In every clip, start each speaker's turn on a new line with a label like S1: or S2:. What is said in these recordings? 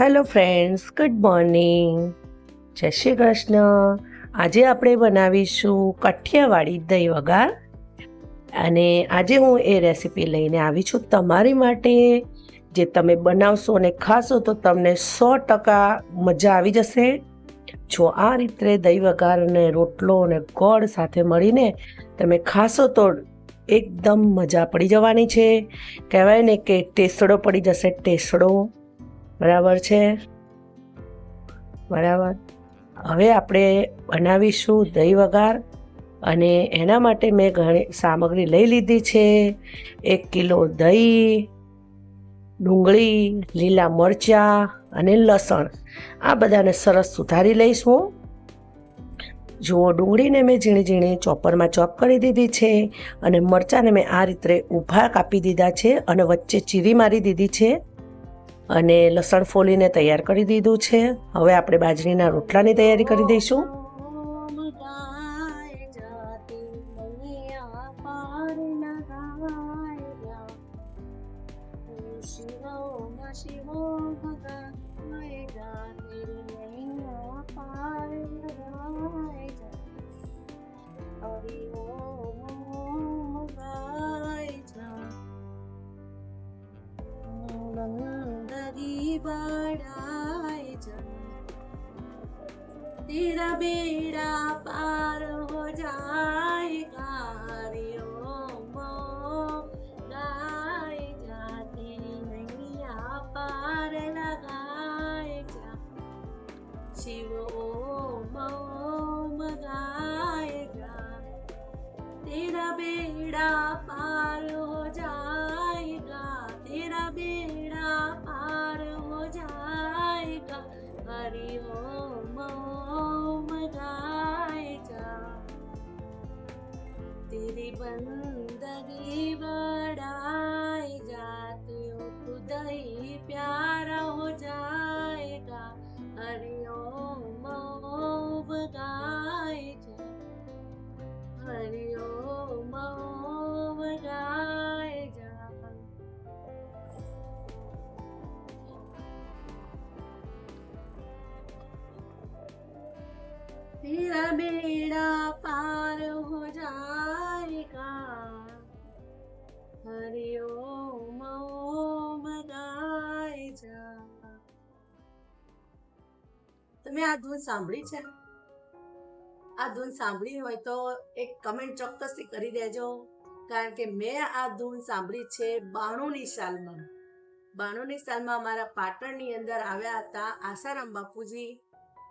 S1: Hello friends, good morning. જય શ્રી કૃષ્ણ. આજે આપણે બનાવીશું કઠિયાવાડી દહીં વઘાર. અને આજે હું એ રેસીપી લઈને આવી છું તમારી માટે. જે તમે બનાવશો અને ખાશો તો તમને સો ટકા મજા આવી જશે. જો આ રીતે દહીં વઘાર અને રોટલો અને ગોળ સાથે મળીને તમે ખાશો તો એકદમ મજા પડી જવાની છે. કહેવાય ને કે ટેસડો પડી જશે, ટેસડો. બરાબર છે? બરાબર. હવે આપણે બનાવીશું દહીં વઘાર અને એના માટે મેં ઘણી સામગ્રી લઈ લીધી છે. એક કિલો દહીં, ડુંગળી, લીલા મરચાં અને લસણ. આ બધાને સરસ સુધારી લઈશું જુઓ, ડુંગળીને મેં ઝીણી ઝીણી ચોપરમાં ચોપ કરી દીધી છે અને મરચાંને મેં આ રીતે ઊભા કાપી દીધા છે અને વચ્ચે ચીરી મારી દીધી છે. અને લસણ ફોલીને તૈયાર કરી દીધું છે. હવે આપણે બાજરીના રોટલાની તૈયારી કરી દઈશું.
S2: तेरा बेड़ा पार हो जाएगा તમે આ ધૂન સાંભળી છે? આ ધૂન સાંભળી હોય તો એક કમેન્ટ ચોક્કસથી કરી દેજો. કારણ કે મેં આ ધૂન સાંભળી છે બાણુંની સાલમાં બાણુંની સાલમાં અમારા પાટણની અંદર આવ્યા હતા આસારામ બાપુજી.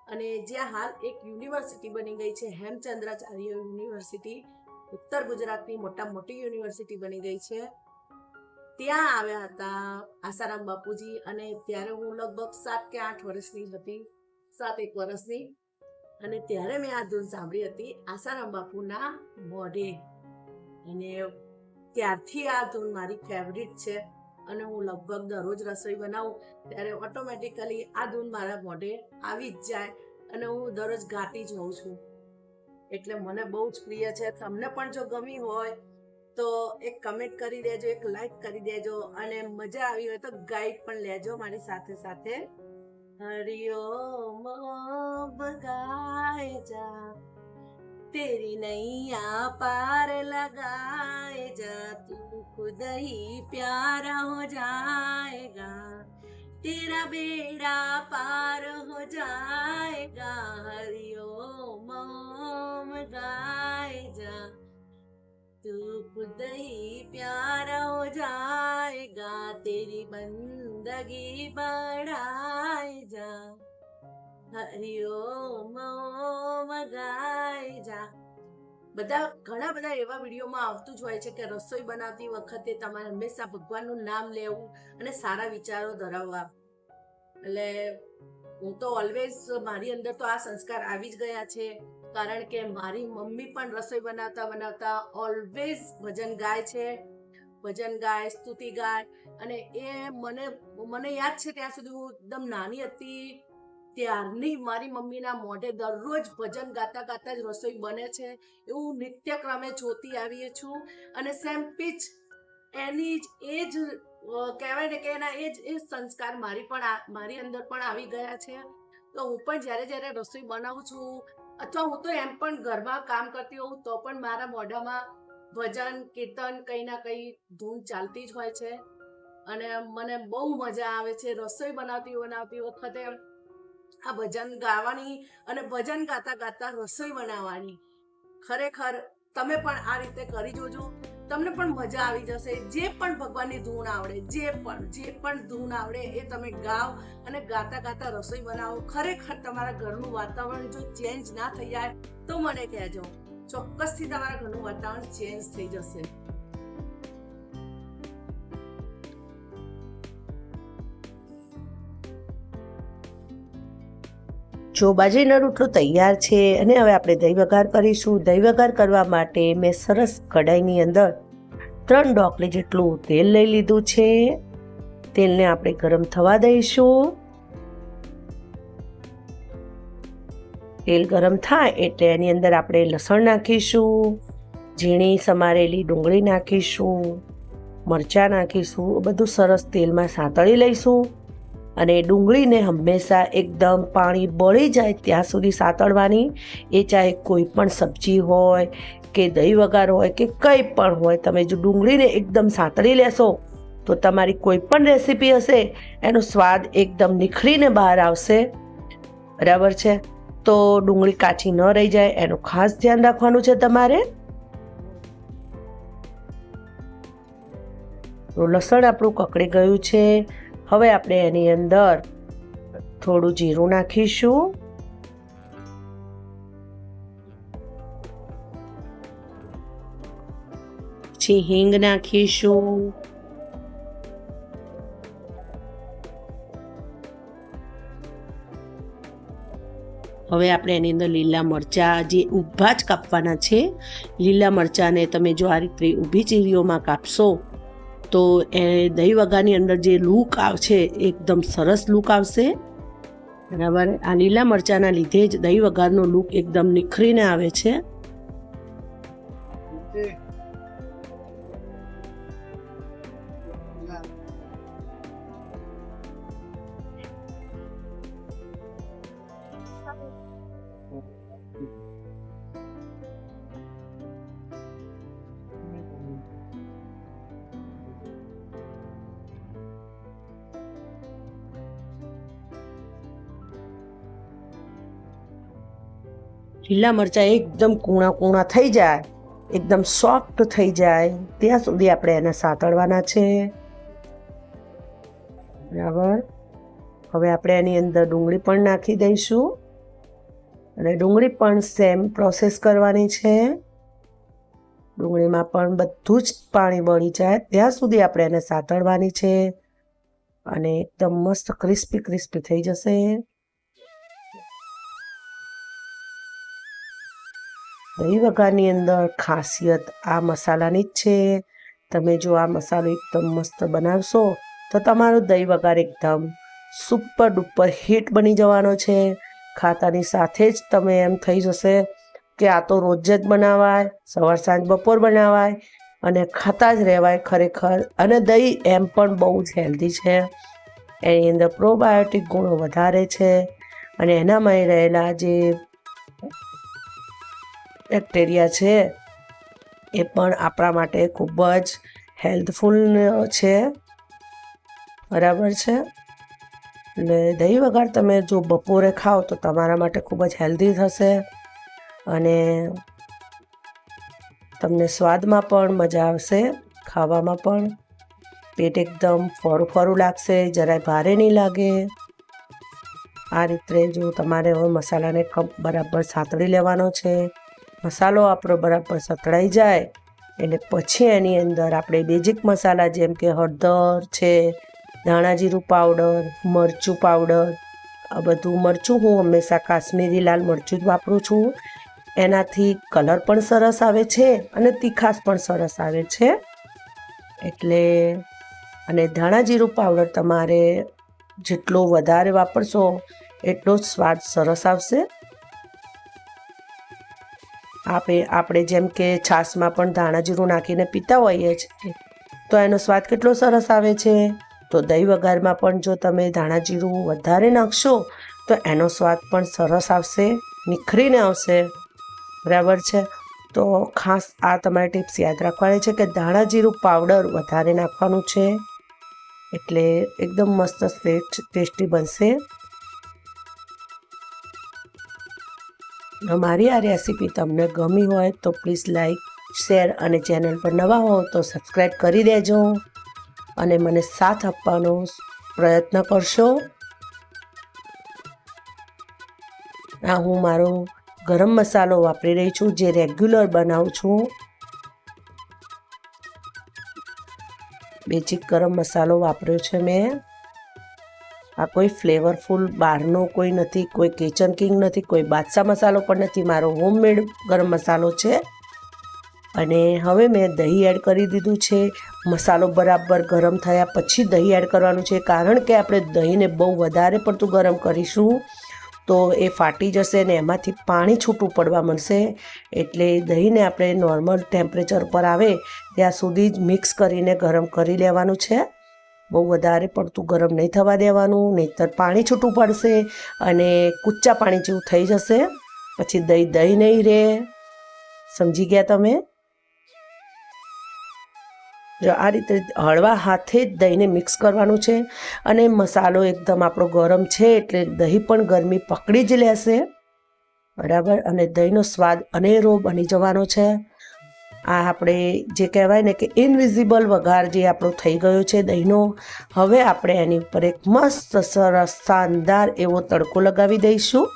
S2: અને જ્યાં હાલ એક યુનિવર્સિટી બની ગઈ છે, હેમચંદ્રાચાર્ય યુનિવર્સિટી. ઉત્તર ગુજરાતની મોટા મોટી યુનિવર્સિટી બની ગઈ છે. ત્યાં આવ્યા હતા આસારામ બાપુજી અને ત્યારે હું લગભગ સાત કે આઠ વર્ષની હતી. સાત એક વર્ષની. અને ત્યારે મેં આ ધૂન સાંભળી હતી આસારામ બાપુના મોઢે. અને ત્યારથી આ ધૂન મારી ફેવરિટ છે. અને હું લગભગ દરરોજ રસોઈ બનાવું, ત્યારે ઓટોમેટિકલી આ ધૂન મારા મોઢે આવી જ જાય અને હું દરરોજ ગાતી જ હોઉં છું. એટલે મને બહુ જ પ્રિય છે. તમને પણ જો ગમી હોય, તો એક કમેન્ટ કરી દેજો, એક લાઈક કરી દેજો અને મજા આવી હોય તો ગાઈડ પણ લેજો મારી સાથે સાથે. हरिओम बगाए जा, तेरी नैया पार लगाए जा तू खुद ही प्यारा हो जाएगा, तेरा बेड़ा पार हो जाएगा, हरिओम ओम गाए जा, तू खुद ही प्यारा हो जाएगा, तेरी बंदगी बढ़ा હરિઓમ ઓમ ગાય જા બધા, ઘણા બધા એવા વિડીયોમાં આવતું જ હોય છે કે રસોઈ બનાવતી વખતે તમારે હંમેશા ભગવાનનું નામ લેવું અને સારા વિચારો ધરાવવા. એટલે હું તો ઓલવેઝ મારી અંદર તો આ સંસ્કાર આવી જ ગયા છે. કારણ કે મારી મમ્મી પણ રસોઈ બનાવતા બનાવતા ઓલવેઝ ભજન ગાય છે. ભજન ગાય, સ્તુતિ ગાય અને એ મને મને યાદ છે ત્યાં સુધી હું એકદમ નાની હતી. ત્યારની મારી મમ્મીના મોઢે દરરોજ ભજન ગાતા ગાતા જ રસોઈ બને છે. એવું નિત્યક્રમે જોતી આવીએ છું. અને સેમ પીચ, એની જ એ જ કહેવાય ને કે એના એ જ, એ સંસ્કાર મારી પણ મારી અંદર પણ આવી ગયા છે. તો હું પણ જ્યારે જ્યારે રસોઈ બનાવું છું, અથવા હું તો એમ પણ ઘરમાં કામ કરતી હોઉં, તો પણ મારા મોઢામાં ભજન, કીર્તન કંઈ ના કંઈ ધૂન ચાલતી જ હોય છે. અને મને બહુ મજા આવે છે રસોઈ બનાવતી બનાવતી વખતે. આ ભજન ગાવાની અને ભજન ગાતા ગાતા રસોઈ બનાવવાની. ખરેખર તમે પણ આ રીતે કરી જોજો. તમને પણ મજા આવી જશે. જે પણ ભગવાનની ધૂન આવડે, જે પણ જે પણ ધૂન આવડે એ તમે ગાઓ અને ગાતા ગાતા રસોઈ બનાવો. ખરેખર તમારા ઘરનું વાતાવરણ જો ચેન્જ ના થઈ જાય તો મને કહેજો. ચોક્કસથી તમારા ઘરનું વાતાવરણ ચેન્જ થઈ જશે.
S1: જો બાજરીનો રોટલો તૈયાર છે અને હવે આપણે દહીં વઘાર કરીશું. દહીં વઘાર કરવા માટે મેં સરસ કઢાઈની અંદર ત્રણ ડોકલી જેટલું તેલ લઈ લીધું છે. તેલને આપણે ગરમ થવા દઈશું. તેલ ગરમ થાય એટલે એની અંદર આપણે લસણ નાખીશું, ઝીણી સમારેલી ડુંગળી નાખીશું, મરચાં નાખીશું, બધું સરસ તેલમાં સાંતળી લઈશું. અને ડુંગળીને હંમેશા એકદમ પાણી બળી જાય ત્યાં સુધી સાતળવાની. એ ચાહે કોઈ પણ સબ્જી હોય કે દહીં વઘાર હોય કે કંઈ પણ હોય, તમે જો ડુંગળીને એકદમ સાતળી લેશો, તો તમારી કોઈ પણ રેસીપી હશે, એનો સ્વાદ એકદમ નિખરીને બહાર આવશે. બરાબર છે? તો ડુંગળી કાચી ન રહી જાય, એનું ખાસ ધ્યાન રાખવાનું છે તમારે. લસણ આપણું કકડી ગયું છે. હવે આપણે એની અંદર થોડું જીરું નાખીશું. પછી હિંગ નાખીશું. હવે આપણે એની અંદર લીલા મરચાં, જે ઊભા જ કાપવાના છે, લીલા મરચાંને તમે જો આ રીતે ઊભી ચીરીઓમાં કાપશો તો એ દહીં વઘારની અંદર જે લૂક આવશે એકદમ સરસ લૂક આવશે. બરાબર? આ લીલા મરચાંના લીધે જ દહીં વઘારનો લૂક એકદમ નિખરીને આવે છે. લીલા મરચાં એકદમ કૂણા કૂણા થઈ જાય, એકદમ સોફ્ટ થઈ જાય. ત્યાં સુધી આપણે એને સાતળવાના છે. બરાબર. હવે આપણે એની અંદર ડુંગળી પણ નાખી દઈશું. અને ડુંગળી પણ સેમ પ્રોસેસ કરવાની છે. ડુંગળીમાં પણ બધું જ પાણી બળી જાય. ત્યાં સુધી આપણે એને સાતળવાની છે. અને એકદમ મસ્ત ક્રિસ્પી ક્રિસ્પી થઈ જશે. દહીં વઘારની અંદર ખાસિયત આ મસાલાની જ છે? તમે જો આ મસાલો એકદમ મસ્ત બનાવશો, તો તમારો દહીં વઘાર એકદમ સુપર ડુપર હિટ બની જવાનો છે. ખાતાની સાથે જ તમે એમ થઈ જશે કે આ તો રોજ જ બનાવાય, સવાર સાંજ બપોર બનાવાય અને ખાતા જ રહેવાય ખરેખર અને દહીં એમ પણ બહુ જ હેલ્ધી છે. એની અંદર પ્રોબાયોટિક ગુણો વધારે છે અને એનામાં રહેલા જે બેક્ટેરિયા છે, એ પણ આપણા માટે ખૂબ જ હેલ્થફુલ છે. બરાબર છે? એટલે દહીં વઘાર તમે જો બપોરે ખાઓ તો તમારા માટે ખૂબ જ હેલ્ધી થશે અને તમને સ્વાદમાં પણ મજા આવશે, ખાવામાં પણ. પેટ એકદમ ફરું ફરું લાગશે, જરાય ભારે નહીં લાગે. આ રીતે જો તમારે હવે મસાલાને કપ બરાબર સાતળી લેવાનો છે મસાલો આપણો બરાબર સતળાઈ જાય એટલે પછી એની અંદર આપણે બેઝિક મસાલા જેમ કે હળદર છે, ધાણા જીરું પાવડર, મરચું પાવડર, આ બધું મરચું હું હંમેશા કાશ્મીરી લાલ મરચું જ વાપરું છું. એનાથી કલર પણ સરસ આવે છે અને તીખાશ પણ સરસ આવે છે. એટલે અને ધાણા જીરું પાવડર તમારે જેટલો વધારે વાપરશો એટલો જ સ્વાદ સરસ આવશે. આપણે આપણે જેમ કે છાશમાં પણ ધાણા જીરું નાખીને પીતા હોઈએ છીએ તો એનો સ્વાદ કેટલો સરસ આવે છે? તો દહીં વઘારમાં પણ જો તમે ધાણા જીરું વધારે નાખશો, તો એનો સ્વાદ પણ સરસ આવશે, નિખરીને આવશે. બરાબર છે? તો ખાસ આ તમારે ટિપ્સ યાદ રાખવાની છે કે ધાણા જીરું પાવડર વધારે નાખવાનું છે, એટલે એકદમ મસ્ત ટેસ્ટી બનશે. મારી આ રેસીપી તમને ગમી હોય તો પ્લીઝ લાઈક, શેર અને ચેનલ પર નવા હો તો સબસ્ક્રાઈબ કરી દેજો. અને મને સાથ આપવાનો પ્રયત્ન કરશો. આ હું મારો ગરમ મસાલો વાપરી રહી છું, જે રેગ્યુલર બનાવું છું. બેઝિક ગરમ મસાલો વાપર્યો છે મેં. આ કોઈ ફ્લેવરફુલ બહારનો કોઈ નથી, કોઈ કિચન કિંગ નથી, કોઈ બાદશાહ મસાલો પણ નથી. મારો હોમમેડ ગરમ મસાલો છે. અને હવે મેં દહીં એડ કરી દીધું છે. મસાલો બરાબર ગરમ થયા પછી દહીં એડ કરવાનું છે. કારણ કે આપણે દહીંને બહુ વધારે પડતું ગરમ કરીશું, તો એ ફાટી જશે ને એમાંથી પાણી છૂટું પડવા મળશે. એટલે દહીંને આપણે નોર્મલ ટેમ્પરેચર પર આવે, ત્યાં સુધી જ મિક્સ કરીને ગરમ કરી લેવાનું છે. બહુ વધારે પડતું ગરમ નહીં થવા દેવાનું, નહીંતર પાણી છૂટું પડશે અને કૂચા પાણી જેવું થઈ જશે. પછી દહીં દહીં નહીં રહે સમજી ગયા તમે? જો આ રીતે હળવા હાથે જ દહીંને મિક્સ કરવાનું છે અને મસાલો એકદમ આપણો ગરમ છે એટલે દહીં પણ ગરમી પકડી જ લેશે. બરાબર? અને દહીંનો સ્વાદ અનેરો બની જવાનો છે. આ આપણે જે કહેવાય ને કે ઇનવિઝિબલ વઘાર જે આપણો થઈ ગયો છે દહીંનો, હવે આપણે એની ઉપર એક મસ્ત સરસ શાનદાર એવો તડકો લગાવી દઈશું.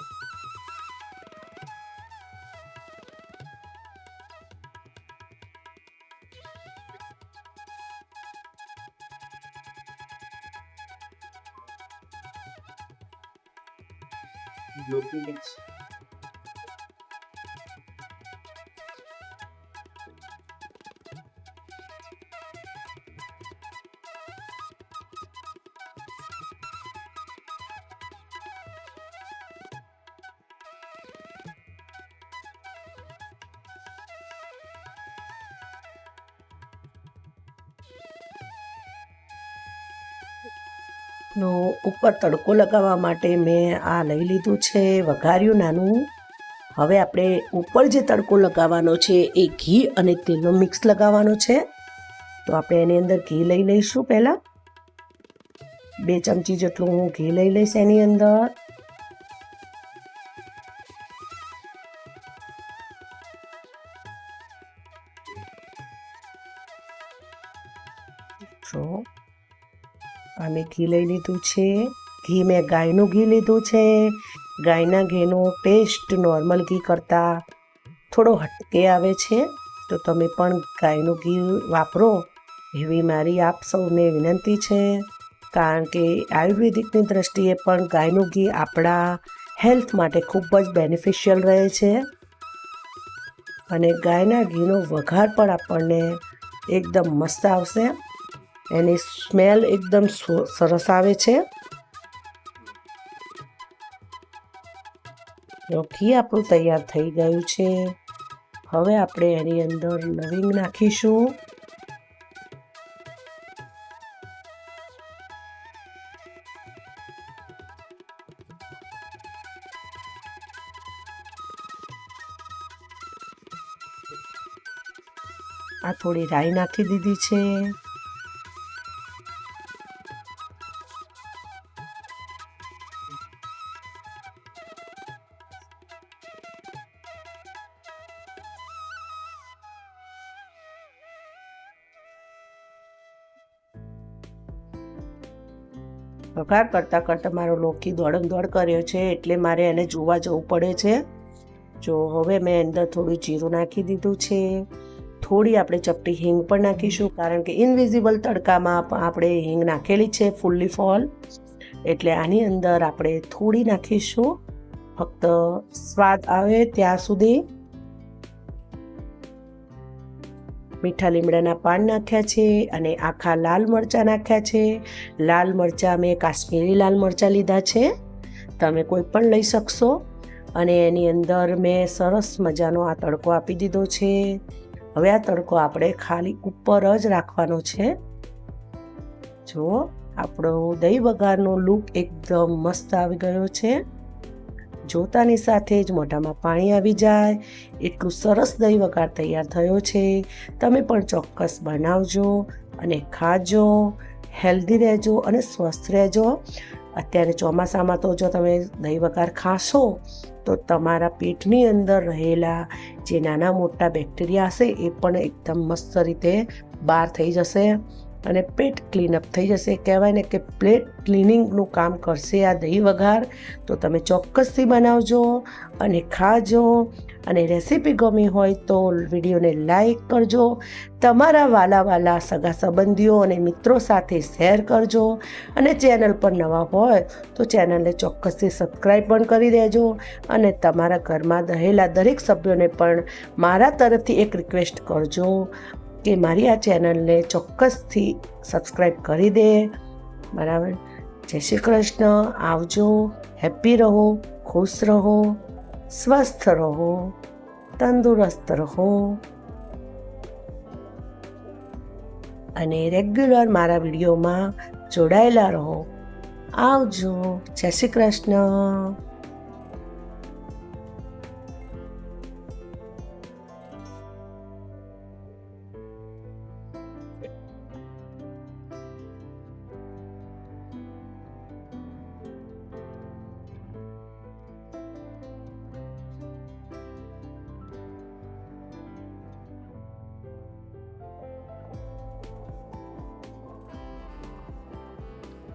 S1: નો ઉપર તડકો લગાવવા માટે મેં આ લઈ લીધું છે, વઘાર્યું નાનું. હવે આપણે ઉપર જે તડકો લગાવવાનો છે એ ઘી અને તેલનો મિક્સ લગાવવાનો છે. તો આપણે એની અંદર ઘી લઈ લઈશું પહેલાં. બે ચમચી જેટલું હું ઘી લઈ લઈશ એની અંદર. મેં ઘી લઈ લીધું છે. ઘી મેં ગાયનું ઘી લીધું છે. ગાયના ઘીનો ટેસ્ટ નોર્મલ ઘી કરતાં થોડો હટકે આવે છે. તો તમે પણ ગાયનું ઘી વાપરો એવી મારી આપ સૌને વિનંતી છે. કારણ કે આયુર્વેદિકની દ્રષ્ટિએ પણ ગાયનું ઘી આપણા હેલ્થ માટે ખૂબ જ બેનિફિશિયલ રહે છે. અને ગાયના ઘીનો વઘાર પણ આપણને એકદમ મસ્ત આવશે. એની સ્મેલ એકદમ સરસ આવે છે. ઘી આપણું તૈયાર થઈ ગયું છે. હવે આપણે એની અંદર લવિંગ નાખીશું. આ થોડી રાઈ નાખી દીધી છે. વઘાર કરતાં કરતાં મારો લોકી દોડમ દોડ કર્યો છે, એટલે મારે એને જોવા જવું પડે છે. જો હવે મેં અંદર થોડું જીરું નાખી દીધું છે. થોડી આપણે ચપટી હિંગ પણ નાખીશું, કારણ કે ઇનવિઝિબલ તડકામાં આપણે હિંગ નાખેલી છે ફૂલ્લી ફોલ. એટલે આની અંદર આપણે થોડી નાખીશું. ફક્ત સ્વાદ આવે ત્યાં સુધી. મીઠા લીમડાના પાન નાખ્યા છે અને આખા લાલ મરચાં નાખ્યા છે. લાલ મરચાં મેં કાશ્મીરી લાલ મરચાં લીધા છે. તમે કોઈ પણ લઈ શકશો. અને એની અંદર મેં સરસ મજાનો આ તડકો આપી દીધો છે. હવે આ તડકો આપણે ખાલી ઉપર જ રાખવાનો છે. જો આપણો દહીં વઘારનો લુક એકદમ મસ્ત આવી ગયો છે. જોતાની સાથે જ મોઢામાં પાણી આવી જાય. એટલું સરસ દહીં વઘાર તૈયાર થયો છે. તમે પણ ચોક્કસ બનાવજો અને ખાજો. હેલ્ધી રહેજો અને સ્વસ્થ રહેજો. અત્યારે ચોમાસામાં તો જો તમે દહીં વઘાર ખાશો, તો તમારા પેટની અંદર રહેલા જે નાના મોટા બેક્ટેરિયા હશે એ પણ એકદમ મસ્ત રીતે બહાર થઈ જશે. અને પેટ ક્લીનઅપ થઈ જશે. કહેવાય ને કે પ્લેટ ક્લિનિંગનું કામ કરશે આ દહીં વઘાર. તો તમે ચોક્કસથી બનાવજો અને ખાજો. અને રેસીપી ગમી હોય તો વિડીયોને લાઈક કરજો. તમારા વાલા વાલા સગા સંબંધીઓ અને મિત્રો સાથે શેર કરજો. અને ચેનલ પર નવા હોય તો ચેનલને ચોક્કસથી સબસ્ક્રાઈબ પણ કરી દેજો. અને તમારા ઘરમાં રહેલા દરેક સભ્યોને પણ મારા તરફથી એક રિક્વેસ્ટ કરજો. કે મારી આ ચેનલને ચોક્કસથી સબસ્ક્રાઈબ કરી દે. બરાબર? જય શ્રી કૃષ્ણ. આવજો. હેપી રહો. ખુશ રહો. સ્વસ્થ રહો. તંદુરસ્ત રહો. અને રેગ્યુલર મારા વિડીયોમાં જોડાયેલા રહો. આવજો. જય શ્રી કૃષ્ણ.